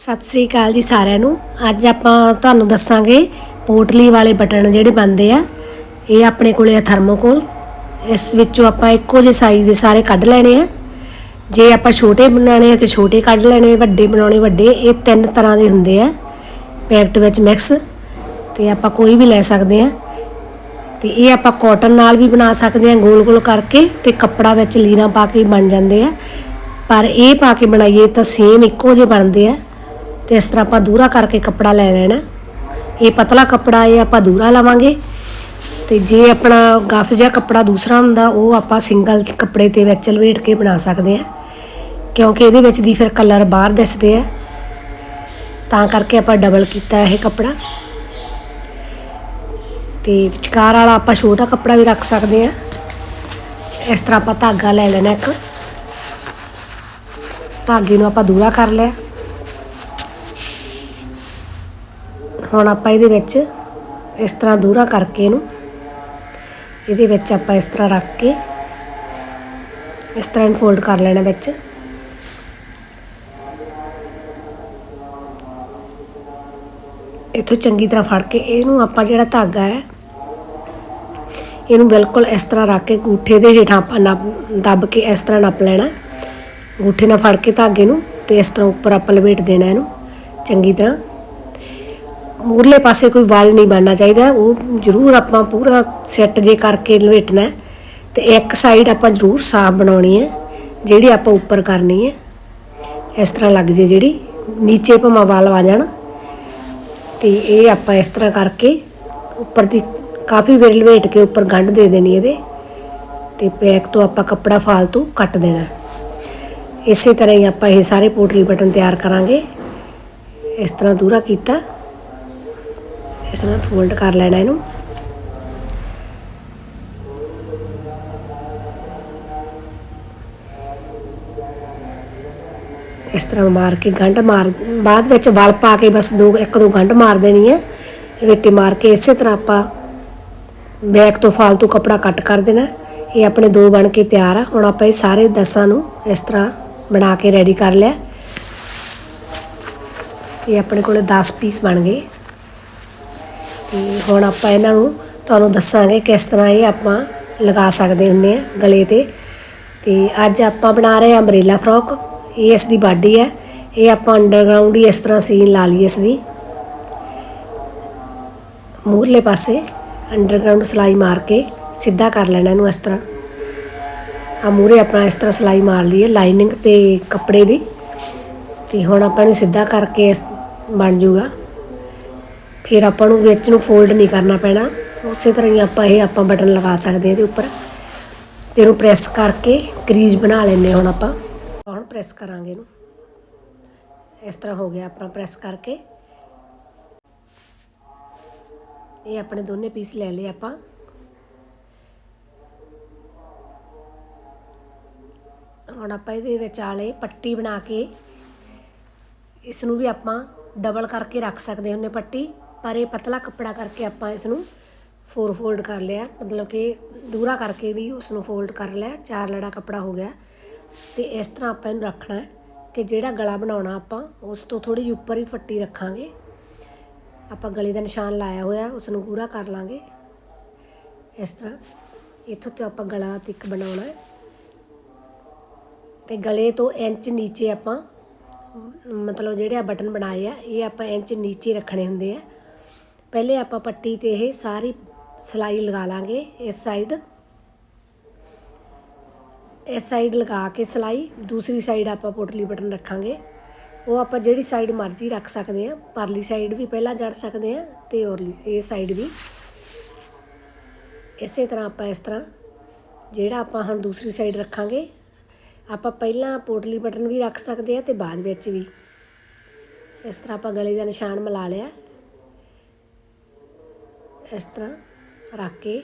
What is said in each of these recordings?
ਸਤਿ ਸ੍ਰੀ ਅਕਾਲ ਜੀ ਸਾਰਿਆਂ ਨੂੰ। ਅੱਜ ਆਪਾਂ ਤੁਹਾਨੂੰ ਦੱਸਾਂਗੇ ਪੋਟਲੀ ਵਾਲੇ ਬਟਨ ਜਿਹੜੇ ਬਣਦੇ ਆ, ਇਹ ਆਪਣੇ ਕੋਲੇ ਆ ਥਰਮੋਕੋਲ ਇਸ ਵਿੱਚੋਂ ਆਪਾਂ ਇੱਕੋ ਜਿਹੇ ਸਾਈਜ਼ ਦੇ ਸਾਰੇ ਕੱਢ ਲੈਣੇ ਆ। ਜੇ ਆਪਾਂ ਛੋਟੇ ਬਣਾਉਣੇ ਆ ਤੇ ਛੋਟੇ ਕੱਢ ਲੈਣੇ, ਵੱਡੇ ਬਣਾਉਣੇ, ਵੱਡੇ, ਇਹ ਤਿੰਨ ਤਰ੍ਹਾਂ ਦੇ ਹੁੰਦੇ ਆ ਪੈਕਟ ਵਿੱਚ ਮਿਕਸ ਤੇ ਆਪਾਂ ਕੋਈ ਵੀ ਲੈ ਸਕਦੇ ਆ। ਤੇ ਇਹ ਆਪਾਂ ਕਾਟਨ ਨਾਲ ਵੀ ਬਣਾ ਸਕਦੇ ਆ, ਗੋਲ ਗੋਲ ਕਰਕੇ ਤੇ ਕੱਪੜਾ ਵਿੱਚ ਲੀਰਾਂ ਪਾ ਕੇ ਬਣ ਜਾਂਦੇ ਆ। ਪਰ ਇਹ ਪਾ ਕੇ ਬਣਾਈਏ ਤਾਂ ਸੇਮ ਇੱਕੋ ਜਿਹੇ ਬਣਦੇ ਆ। ਤੇ ਇਸ ਤਰ੍ਹਾਂ ਆਪਾਂ ਦੂਰਾ ਕਰਕੇ ਕੱਪੜਾ ਲੈ ਲੈਣਾ। ਇਹ ਪਤਲਾ ਕੱਪੜਾ ਇਹ ਆਪਾਂ ਦੂਰਾ ਲਵਾਂਗੇ। ਤੇ ਜੇ ਆਪਣਾ ਗਫ ਜਿਹਾ ਕੱਪੜਾ ਦੂਸਰਾ ਹੁੰਦਾ, ਉਹ ਆਪਾਂ ਸਿੰਗਲ ਕੱਪੜੇ ਤੇ ਵਿੱਚ ਲਵੇਟ ਕੇ ਬਣਾ ਸਕਦੇ ਆ ਕਿਉਂਕਿ ਇਹਦੇ ਵਿੱਚ ਦੀ ਫਿਰ ਕਲਰ ਬਾਹਰ ਦਿਸਦੇ ਆ। ਤਾਂ ਕਰਕੇ ਆਪਾਂ ਡਬਲ ਕੀਤਾ ਇਹ ਕੱਪੜਾ। ਤੇ ਵਿਚਕਾਰ ਵਾਲਾ ਆਪਾਂ ਛੋਟਾ ਕੱਪੜਾ ਵੀ ਰੱਖ ਸਕਦੇ ਆ ਇਸ ਤਰ੍ਹਾਂ ਆਪਾਂ ਧਾਗਾ ਲੈ ਲੈਣਾ ਇੱਕ। ਧਾਗੇ ਨੂੰ ਆਪਾਂ ਦੂਰਾ ਕਰ ਲਿਆ। ਹੁਣ ਆਪਾਂ ਇਹਦੇ ਵਿੱਚ ਇਸ ਤਰ੍ਹਾਂ ਦੂਰਾ ਕਰਕੇ ਇਹਨੂੰ। ਇਹਦੇ ਵਿੱਚ ਆਪਾਂ ਇਸ ਤਰ੍ਹਾਂ ਰੱਖ ਕੇ ਇਸ ਤਰ੍ਹਾਂ ਫੋਲਡ ਕਰ ਲੈਣਾ ਵਿੱਚ। ਇੱਥੋਂ ਚੰਗੀ ਤਰ੍ਹਾਂ ਫੜ ਕੇ ਇਹਨੂੰ ਆਪਾਂ ਜਿਹੜਾ ਧਾਗਾ ਹੈ, ਇਹਨੂੰ ਬਿਲਕੁਲ ਇਸ ਤਰ੍ਹਾਂ ਰੱਖ ਕੇ ਗੂਠੇ ਦੇ ਹੇਠਾਂ ਆਪਾਂ ਨੱਪ, ਦੱਬ ਕੇ ਇਸ ਤਰ੍ਹਾਂ ਨੱਪ ਲੈਣਾ ਗੂਠੇ ਨਾਲ ਫੜ ਕੇ ਧਾਗੇ ਨੂੰ ਤੇ ਇਸ ਤਰ੍ਹਾਂ ਉੱਪਰ ਆਪਾਂ ਲਪੇਟ ਦੇਣਾ ਇਹਨੂੰ। ਚੰਗੀ ਤਰ੍ਹਾਂ ਮੂਰਲੇ ਪਾਸੇ ਕੋਈ ਵਾਲ ਨਹੀਂ ਬਣਨਾ ਚਾਹੀਦਾ, ਉਹ ਜ਼ਰੂਰ ਆਪਾਂ ਪੂਰਾ ਸੈੱਟ ਜੇ ਕਰਕੇ ਲਵੇਟਣਾ ਹੈ, ਤੇ ਇੱਕ ਸਾਈਡ ਆਪਾਂ ਜ਼ਰੂਰ ਸਾਫ਼ ਬਣਾਉਣੀ ਹੈ, ਜਿਹੜੀ ਆਪਾਂ ਉੱਪਰ ਕਰਨੀ ਹੈ। ਇਸ ਤਰ੍ਹਾਂ ਲੱਗ ਜੇ ਜਿਹੜੀ ਨੀਚੇ ਭਾਵੇਂ ਵਾਲ ਆ ਜਾਣ। ਤੇ ਇਹ ਆਪਾਂ ਇਸ ਤਰ੍ਹਾਂ ਕਰਕੇ ਉੱਪਰ ਦੀ ਕਾਫੀ ਵੇਰ ਲਵੇਟ ਕੇ ਉੱਪਰ ਗੰਢ ਦੇ ਦੇਣੀ ਇਹਦੇ, ਤੇ ਪੈਕ ਤੋਂ ਆਪਾਂ ਕੱਪੜਾ ਫਾਲਤੂ ਕੱਟ ਦੇਣਾ ਇਸੇ ਤਰ੍ਹਾਂ ਹੀ ਆਪਾਂ ਇਹ ਸਾਰੇ ਪੋਟਲੀ ਬਟਨ ਤਿਆਰ ਕਰਾਂਗੇ। ਇਸ ਤਰ੍ਹਾਂ ਦੂਰਾ ਕੀਤਾ। ਇਸ ਨਾਲ ਫੋਲਡ ਕਰ ਲੈਣਾ ਇਹਨੂੰ। ਇਸ ਤਰ੍ਹਾਂ ਮਾਰ ਕੇ ਗੰਢ ਮਾਰ, ਬਾਅਦ ਵਿੱਚ ਵਲ ਪਾ ਕੇ ਬਸ ਦੋ, ਇੱਕ ਦੋ ਗੰਢ ਮਾਰ ਦੇਣੀ ਹੈ। ਲਵੇਟੇ ਮਾਰ ਕੇ ਇਸੇ ਤਰ੍ਹਾਂ ਆਪਾਂ ਬੈਕ ਤੋਂ ਫਾਲਤੂ ਕੱਪੜਾ ਕੱਟ ਕਰ ਦੇਣਾ। ਇਹ ਆਪਣੇ ਦੋ ਬਣ ਕੇ ਤਿਆਰ ਆ। ਹੁਣ ਆਪਾਂ ਇਹ ਸਾਰੇ ਦਸਾਂ ਨੂੰ ਇਸ ਤਰ੍ਹਾਂ ਬਣਾ ਕੇ ਰੈਡੀ ਕਰ ਲਿਆ। ਇਹ ਆਪਣੇ ਕੋਲੇ 10 ਪੀਸ ਬਣ ਗਏ। ਤੇ ਹੁਣ ਆਪਾਂ ਇਹਨਾਂ ਨੂੰ ਤੁਹਾਨੂੰ ਦੱਸਾਂਗੇ ਕਿਸ ਤਰ੍ਹਾਂ ਇਹ ਆਪਾਂ ਲਗਾ ਸਕਦੇ ਹੁੰਨੇ ਆ ਗਲੇ ਤੇ। ਤੇ ਅੱਜ ਆਪਾਂ ਬਣਾ ਰਹੇ ਆ ਅੰਬ੍ਰੇਲਾ ਫਰੋਕ ਇਹ ਇਸ ਦੀ ਬਾਡੀ ਹੈ। ਇਹ ਆਪਾਂ ਅੰਡਰਗਰਾਉਂਡ ਹੀ ਇਸ ਤਰ੍ਹਾਂ ਸੀਨ ਲਾ ਲਈ ਇਸ ਦੀ। ਮੂਰਲੇ ਪਾਸੇ ਅੰਡਰਗਰਾਉਂਡ ਸਲਾਈ ਮਾਰ ਕੇ ਸਿੱਧਾ ਕਰ ਲੈਣਾ ਇਹਨੂੰ ਇਸ ਤਰ੍ਹਾਂ। ਆ ਮੂਰੇ ਆਪਣਾ ਇਸ ਤਰ੍ਹਾਂ ਸਲਾਈ ਮਾਰ ਲਈ ਹੈ ਲਾਈਨਿੰਗ ਤੇ ਕੱਪੜੇ ਦੀ। ਤੇ ਹੁਣ ਆਪਾਂ ਨੂੰ ਸਿੱਧਾ ਕਰਕੇ ਇਸ ਬਣ ਜਾਊਗਾ। ਫਿਰ ਆਪਾਂ ਨੂੰ ਵਿੱਚ ਨੂੰ ਫੋਲਡ ਨਹੀਂ ਕਰਨਾ ਪੈਣਾ। ਉਸੇ ਤਰ੍ਹਾਂ ਹੀ ਆਪਾਂ ਇਹ ਆਪਾਂ ਬਟਨ ਲਗਾ ਸਕਦੇ ਹਾਂ ਇਹਦੇ ਉੱਪਰ। ਤੇ ਇਹਨੂੰ ਪ੍ਰੈਸ ਕਰਕੇ ਕਰੀਜ਼ ਬਣਾ ਲੈਨੇ ਹੁਣ ਆਪਾਂ। ਹੁਣ ਪ੍ਰੈਸ ਕਰਾਂਗੇ ਇਹਨੂੰ। ਇਸ ਤਰ੍ਹਾਂ ਹੋ ਗਿਆ ਆਪਾਂ ਪ੍ਰੈਸ ਕਰਕੇ। ਇਹ ਆਪਣੇ ਦੋਨੇ ਪੀਸ ਲੈ ਲਏ ਆਪਾਂ। ਹੁਣ ਆਪਾਂ ਇਹਦੇ ਵਿਚਾਲੇ ਪੱਟੀ ਬਣਾ ਕੇ ਇਸ ਨੂੰ ਵੀ ਆਪਾਂ ਡਬਲ ਕਰਕੇ ਰੱਖ ਸਕਦੇ ਹੁੰਨੇ ਪੱਟੀ। ਪਰ ਇਹ ਪਤਲਾ ਕੱਪੜਾ ਕਰਕੇ ਆਪਾਂ ਇਸ ਨੂੰ ਫੋਰ ਫੋਲਡ ਕਰ ਲਿਆ। ਮਤਲਬ ਕਿ ਦੂਰਾ ਕਰਕੇ ਵੀ ਉਸ ਨੂੰ ਫੋਲਡ ਕਰ ਲਿਆ। ਚਾਰ ਲੜਾ ਕੱਪੜਾ ਹੋ ਗਿਆ। ਤੇ ਇਸ ਤਰ੍ਹਾਂ ਆਪਾਂ ਇਹਨੂੰ ਰੱਖਣਾ ਹੈ ਕਿ ਜਿਹੜਾ ਗਲਾ ਬਣਾਉਣਾ ਆਪਾਂ, ਉਸ ਤੋਂ ਥੋੜੀ ਜਿਹੀ ਉੱਪਰ ਹੀ ਫੱਟੀ ਰੱਖਾਂਗੇ। ਆਪਾਂ ਗਲੇ ਦਾ ਨਿਸ਼ਾਨ ਲਾਇਆ ਹੋਇਆ ਉਸ ਨੂੰ ਗੂੜਾ ਕਰ ਲਾਂਗੇ। ਇਸ ਤਰ੍ਹਾਂ ਇੱਥੋਂ ਤੇ ਆਪਾਂ ਗਲਾ ਤਿੱਕ ਬਣਾਉਣਾ ਹੈ। ਤੇ ਗਲੇ ਤੋਂ ਇੰਚ ਨੀਚੇ ਆਪਾਂ, ਮਤਲਬ ਜਿਹੜੇ ਆ ਬਟਨ ਬਣਾਏ ਆ, ਇਹ ਆਪਾਂ ਇੰਚ ਨੀਚੇ ਰੱਖਣੇ ਹੁੰਦੇ ਆ। ਪਹਿਲੇ ਆਪਾਂ ਪੱਟੀ ਤੇ ਇਹ ਸਾਰੀ ਸਲਾਈ ਲਗਾ ਲਾਂਗੇ ਇਸ ਸਾਈਡ ਇਸ ਸਾਈਡ ਲਗਾ ਕੇ ਸਲਾਈ, ਦੂਸਰੀ ਸਾਈਡ ਆਪਾਂ ਪੋਟਲੀ ਬਟਨ ਰੱਖਾਂਗੇ। ਉਹ ਆਪਾਂ ਜਿਹੜੀ ਸਾਈਡ ਮਰਜ਼ੀ ਰੱਖ ਸਕਦੇ ਆ ਪਰਲੀ ਸਾਈਡ ਵੀ ਪਹਿਲਾਂ ਜੜ ਸਕਦੇ ਆ ਤੇ ਔਰਲੀ ਇਹ ਸਾਈਡ ਵੀ। ਇਸੇ ਤਰ੍ਹਾਂ ਆਪਾਂ ਇਸ ਤਰ੍ਹਾਂ, ਜਿਹੜਾ ਆਪਾਂ ਹੁਣ ਦੂਸਰੀ ਸਾਈਡ ਰੱਖਾਂਗੇ, ਆਪਾਂ ਪਹਿਲਾਂ ਪੋਟਲੀ ਬਟਨ ਵੀ ਰੱਖ ਸਕਦੇ ਆ ਤੇ ਬਾਅਦ ਵਿੱਚ ਵੀ। ਇਸ ਤਰ੍ਹਾਂ ਆਪਾਂ ਗਲੇ ਦਾ ਨਿਸ਼ਾਨ ਮਿਲਾ ਲਿਆ। ਇਸ ਤਰ੍ਹਾਂ ਰੱਖ ਕੇ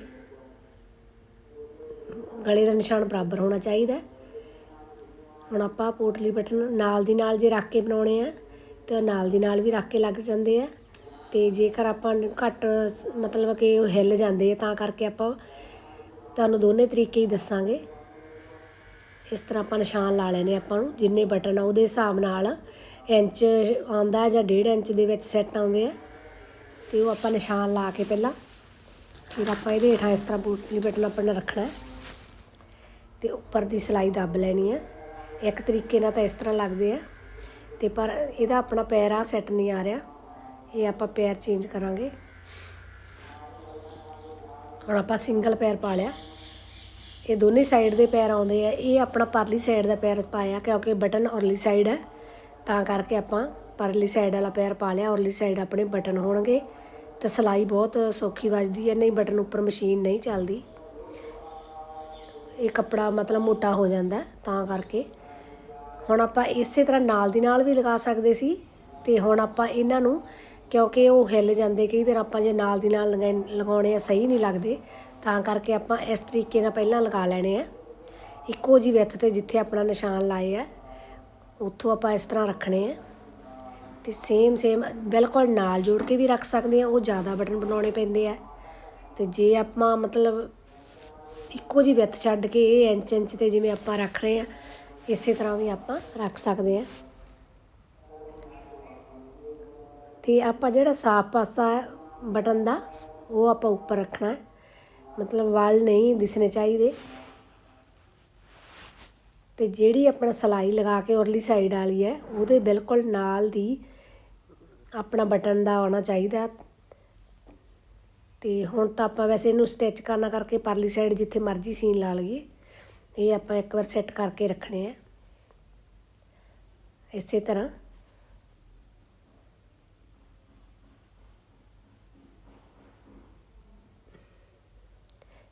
ਗਲੇ ਦਾ ਨਿਸ਼ਾਨ ਬਰਾਬਰ ਹੋਣਾ ਚਾਹੀਦਾ। ਹੁਣ ਆਪਾਂ ਪੋਟਲੀ ਬਟਨ ਨਾਲ ਦੀ ਨਾਲ ਜੇ ਰੱਖ ਕੇ ਬਣਾਉਣੇ ਆ, ਤਾਂ ਨਾਲ ਦੀ ਨਾਲ ਵੀ ਰੱਖ ਕੇ ਲੱਗ ਜਾਂਦੇ ਆ। ਤੇ ਜੇਕਰ ਆਪਾਂ ਘੱਟ ਮਤਲਬ ਕਿ ਉਹ ਹਿੱਲ ਜਾਂਦੇ ਆ, ਤਾਂ ਕਰਕੇ ਆਪਾਂ ਤੁਹਾਨੂੰ ਦੋਨੇ ਤਰੀਕੇ ਹੀ ਦੱਸਾਂਗੇ। ਇਸ ਤਰ੍ਹਾਂ ਆਪਾਂ ਨਿਸ਼ਾਨ ਲਾ ਲੈਨੇ ਆਪਾਂ ਨੂੰ, ਜਿੰਨੇ ਬਟਨ ਆ ਉਹਦੇ ਹਿਸਾਬ ਨਾਲ ਇੰਚ ਆਉਂਦਾ ਜਾਂ 1.5 ਇੰਚ ਦੇ ਵਿੱਚ ਸੈੱਟ ਆਉਂਦੇ ਆ। ਤੇ ਉਹ ਆਪਾਂ ਨਿਸ਼ਾਨ ਲਾ ਕੇ ਪਹਿਲਾਂ, ਫਿਰ ਆਪਾਂ ਇਹਦੇ ਹੇਠਾਂ ਇਸ ਤਰ੍ਹਾਂ ਬੂਟ ਬਟਨ ਆਪਾਂ ਨੇ ਰੱਖਣਾ ਹੈ। ਤੇ ਉੱਪਰ ਦੀ ਸਲਾਈ ਦੱਬ ਲੈਣੀ ਹੈ। ਇੱਕ ਤਰੀਕੇ ਨਾਲ ਤਾਂ ਇਸ ਤਰ੍ਹਾਂ ਲੱਗਦੇ ਆ। ਤੇ ਪਰ ਇਹਦਾ ਆਪਣਾ ਪੈਰ ਆ, ਸੈੱਟ ਨਹੀਂ ਆ ਰਿਹਾ। ਇਹ ਆਪਾਂ ਪੈਰ ਚੇਂਜ ਕਰਾਂਗੇ। ਹੁਣ ਆਪਾਂ ਸਿੰਗਲ ਪੈਰ ਪਾ ਲਿਆ। ਇਹ ਦੋਨੇ ਸਾਈਡ ਦੇ ਪੈਰ ਆਉਂਦੇ ਆ। ਇਹ ਆਪਣਾ ਪਰਲੀ ਸਾਈਡ ਦਾ ਪੈਰ ਪਾਇਆ, ਕਿਉਂਕਿ ਬਟਨ ਔਰਲੀ ਸਾਈਡ ਹੈ। ਤਾਂ ਕਰਕੇ ਆਪਾਂ ਪਰਲੀ ਸਾਈਡ ਵਾਲਾ ਪੈਰ ਪਾ ਲਿਆ ਔਰਲੀ ਸਾਈਡ ਆਪਣੇ ਬਟਨ ਹੋਣਗੇ। ਤੇ ਸਲਾਈ ਬਹੁਤ ਸੌਖੀ ਵੱਜਦੀ ਹੈ, ਨਹੀਂ ਬਟਨ ਉੱਪਰ ਮਸ਼ੀਨ ਨਹੀਂ ਚੱਲਦੀ। ਇਹ ਕੱਪੜਾ ਮਤਲਬ ਮੋਟਾ ਹੋ ਜਾਂਦਾ ਤਾਂ ਕਰਕੇ। ਹੁਣ ਆਪਾਂ ਇਸੇ ਤਰ੍ਹਾਂ ਨਾਲ ਦੀ ਨਾਲ ਵੀ ਲਗਾ ਸਕਦੇ ਸੀ, ਤੇ ਹੁਣ ਆਪਾਂ ਇਹਨਾਂ ਨੂੰ, ਕਿਉਂਕਿ ਉਹ ਹਿੱਲ ਜਾਂਦੇ, ਕਈ ਵਾਰ ਆਪਾਂ ਜੇ ਨਾਲ ਦੀ ਨਾਲ ਲਗਾ- ਲਗਾਉਣੇ ਆ, ਸਹੀ ਨਹੀਂ ਲੱਗਦੇ, ਤਾਂ ਕਰਕੇ ਆਪਾਂ ਇਸ ਤਰੀਕੇ ਨਾਲ ਪਹਿਲਾਂ ਲਗਾ ਲੈਣੇ ਆ। ਇੱਕੋ ਜੀ ਵਿੱਥ ਤੇ ਜਿੱਥੇ ਆਪਣਾ ਨਿਸ਼ਾਨ ਲਾਏ ਆ, ਉੱਥੋਂ ਆਪਾਂ ਇਸ ਤਰ੍ਹਾਂ ਰੱਖਣੇ ਆ। ਤੇ ਸੇਮ ਸੇਮ ਬਿਲਕੁਲ ਨਾਲ ਜੋੜ ਕੇ ਵੀ ਰੱਖ ਸਕਦੇ ਆ ਉਹ ਜ਼ਿਆਦਾ ਬਟਨ ਬਣਾਉਣੇ ਪੈਂਦੇ ਆ। ਤੇ ਜੇ ਆਪਾਂ ਮਤਲਬ ਇੱਕੋ ਜੀ ਵਿੱਥ ਛੱਡ ਕੇ ਇਹ ਇੰਚ ਇੰਚ ਤੇ ਜਿਵੇਂ ਆਪਾਂ ਰੱਖ ਰਹੇ ਆ ਇਸੇ ਤਰ੍ਹਾਂ ਵੀ ਆਪਾਂ ਰੱਖ ਸਕਦੇ ਆ ਤੇ ਆਪਾਂ ਜਿਹੜਾ ਸਾਫ਼ ਪਾਸਾ ਬਟਨ ਦਾ, ਉਹ ਆਪਾਂ ਉੱਪਰ ਰੱਖਣਾ ਹੈ। ਮਤਲਬ ਵਾਲ ਨਹੀਂ ਦਿਸਣੇ ਚਾਹੀਦੇ। ਤੇ ਜਿਹੜੀ ਆਪਣਾ ਸਲਾਈ ਲਗਾ ਕੇ ਉਰਲੀ ਸਾਈਡ ਵਾਲੀ ਹੈ, ਉਹਦੇ ਬਿਲਕੁਲ ਨਾਲ ਦੀ ਆਪਣਾ ਬਟਨ ਦਾ ਆਉਣਾ ਚਾਹੀਦਾ। ਤੇ ਹੁਣ ਤਾਂ ਆਪਾਂ ਵੈਸੇ ਇਹਨੂੰ ਸਟਿਚ ਕਰਨਾ ਕਰਕੇ ਪਰਲੀ ਸਾਈਡ ਜਿੱਥੇ ਮਰਜ਼ੀ ਸੀਨ ਲਾ ਲਈਏ। ਇਹ ਆਪਾਂ ਇੱਕ ਵਾਰ ਸੈੱਟ ਕਰਕੇ ਰੱਖਣੇ ਆ। ਇਸੇ ਤਰ੍ਹਾਂ।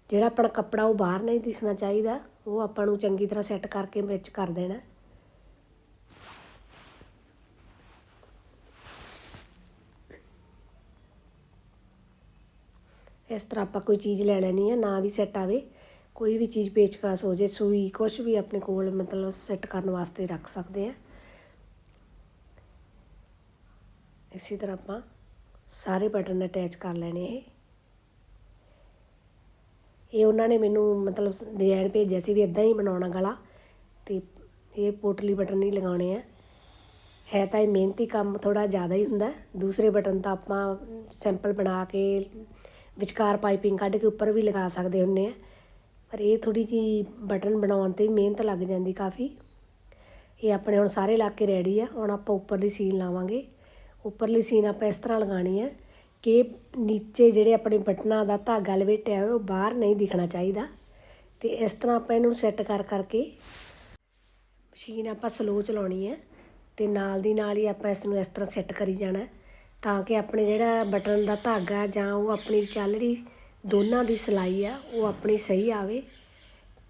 ਜਿਹੜਾ ਆਪਣਾ ਕੱਪੜਾ ਉਹ ਬਾਹਰ ਨਹੀਂ ਦਿਖਣਾ ਚਾਹੀਦਾ, ਉਹ ਆਪਾਂ ਨੂੰ ਚੰਗੀ ਤਰ੍ਹਾਂ ਸੈੱਟ ਕਰਕੇ ਵਿੱਚ ਕਰ ਦੇਣਾ। ਇਸ ਤਰ੍ਹਾਂ ਆਪਾਂ ਕੋਈ ਚੀਜ਼ ਲੈ ਲੈਣੀ ਹੈ, ਨਾ ਵੀ ਸੈੱਟ ਆਵੇ, ਕੋਈ ਵੀ ਚੀਜ਼ ਪੇਚਕਸ ਹੋ ਜੇ, ਸੂਈ ਕੁਝ ਵੀ ਆਪਣੇ ਕੋਲ ਮਤਲਬ ਸੈੱਟ ਕਰਨ ਵਾਸਤੇ ਰੱਖ ਸਕਦੇ ਆ ਇਸੇ ਤਰ੍ਹਾਂ ਆਪਾਂ ਸਾਰੇ ਬਟਨ ਅਟੈਚ ਕਰ ਲੈਣੇ ਇਹ। ਇਹ ਉਹਨਾਂ ਨੇ ਮੈਨੂੰ ਮਤਲਬ ਡਿਜ਼ਾਈਨ ਭੇਜਿਆ ਸੀ ਵੀ ਇਦਾਂ ਹੀ ਬਣਾਉਣਾ ਗਲਾ ਤੇ ਇਹ ਪੋਟਲੀ ਬਟਨ ਨਹੀਂ ਲਗਾਉਣੇ ਆ। ਹੈ ਤਾਂ ਇਹ ਮਿਹਨਤੀ ਕੰਮ ਥੋੜਾ ਜ਼ਿਆਦਾ ਹੀ ਹੁੰਦਾ। ਦੂਸਰੇ ਬਟਨ ਤਾਂ ਆਪਾਂ ਸੈਂਪਲ ਬਣਾ ਕੇ ਵਿਚਕਾਰ ਪਾਈਪਿੰਗ ਕੱਢ ਕੇ ਉੱਪਰ ਵੀ ਲਗਾ ਸਕਦੇ ਹੁੰਨੇ ਆ। ਪਰ ਇਹ ਥੋੜੀ ਜੀ ਬਟਨ ਬਣਾਉਣ ਤੇ ਮਿਹਨਤ ਲੱਗ ਜਾਂਦੀ ਕਾਫੀ। ਇਹ ਆਪਣੇ ਹੁਣ ਸਾਰੇ ਲਾ ਕੇ ਰੈਡੀ ਆ। ਹੁਣ ਆਪਾਂ ਉੱਪਰਲੀ ਸੀਨ ਲਾਵਾਂਗੇ। ਉੱਪਰਲੀ ਸੀਨ ਆਪਾਂ ਇਸ ਤਰ੍ਹਾਂ ਲਗਾਣੀ ਹੈ ਕਿ ਨੀਚੇ ਜਿਹੜੇ ਆਪਣੇ ਬਟਨਾਂ ਦਾ ਧਾਗਾ ਲਵੇਟਿਆ ਹੋਇਆ, ਉਹ ਬਾਹਰ ਨਹੀਂ ਦਿਖਣਾ ਚਾਹੀਦਾ। ਤੇ ਇਸ ਤਰ੍ਹਾਂ ਆਪਾਂ ਇਹਨੂੰ ਸੈੱਟ ਕਰ ਕਰਕੇ ਮਸ਼ੀਨ ਆਪਾਂ ਸਲੋ ਚਲਾਉਣੀ ਹੈ ਤੇ ਨਾਲ ਦੀ ਨਾਲ ਹੀ ਆਪਾਂ ਇਸ ਨੂੰ ਇਸ ਤਰ੍ਹਾਂ ਸੈੱਟ ਕਰੀ ਜਾਣਾ। ਤਾਂ ਕਿ ਆਪਣੇ ਜਿਹੜਾ ਬਟਨ ਦਾ ਧਾਗਾ ਜਾਂ ਉਹ ਆਪਣੀ ਚੱਲ ਰਹੀ ਦੋਨਾਂ ਦੀ ਸਿਲਾਈ ਆ ਉਹ ਆਪਣੀ ਸਹੀ ਆਵੇ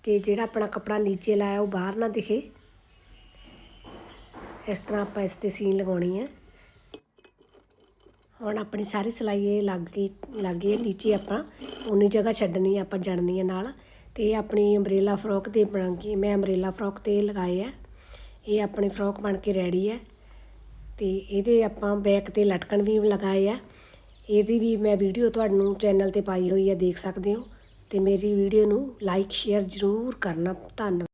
ਕਿ ਜਿਹੜਾ ਆਪਣਾ ਕੱਪੜਾ ਨੀਚੇ ਲਾਇਆ ਉਹ ਬਾਹਰ ਨਾ ਦਿਖੇ। ਇਸ ਤਰ੍ਹਾਂ ਆਪਾਂ ਇਸ ਤੇ ਸੀਨ ਲਗਾਉਣੀ ਹੈ। ਹੁਣ ਆਪਣੀ ਸਾਰੀ ਸਿਲਾਈ ਇਹ ਲੱਗ ਗਈ ਲੱਗ ਗਈ ਹੈ, ਨੀਚੇ ਆਪਾਂ ਉਨੀ ਜਗ੍ਹਾ ਛੱਡਣੀ ਆਪਾਂ ਜੜਨੀ ਹੈ ਨਾਲ ਤੇ ਇਹ ਆਪਣੀ ਅੰਬ੍ਰੇਲਾ ਫਰੋਕ ਤੇ ਬਣ ਕੇ ਮੈਂ ਅੰਬ੍ਰੇਲਾ ਫਰੋਕ ਤੇ ਲਗਾਏ ਆ ਇਹ ਆਪਣੀ ਫਰੋਕ ਬਣ ਕੇ ਰੈਡੀ ਹੈ। ਅਤੇ ਇਹਦੇ ਆਪਾਂ ਬੈਕ ਤੇ ਲਟਕਣ ਵੀ ਲਗਾਏ ਆ। ਇਹਦੀ ਵੀ ਮੈਂ ਵੀਡੀਓ ਤੁਹਾਨੂੰ ਚੈਨਲ ਤੇ ਪਾਈ ਹੋਈ ਹੈ ਦੇਖ ਸਕਦੇ ਹੋ। ਅਤੇ ਮੇਰੀ ਵੀਡੀਓ ਨੂੰ ਲਾਈਕ ਸ਼ੇਅਰ ਜ਼ਰੂਰ ਕਰਨਾ। ਧੰਨਵਾਦ।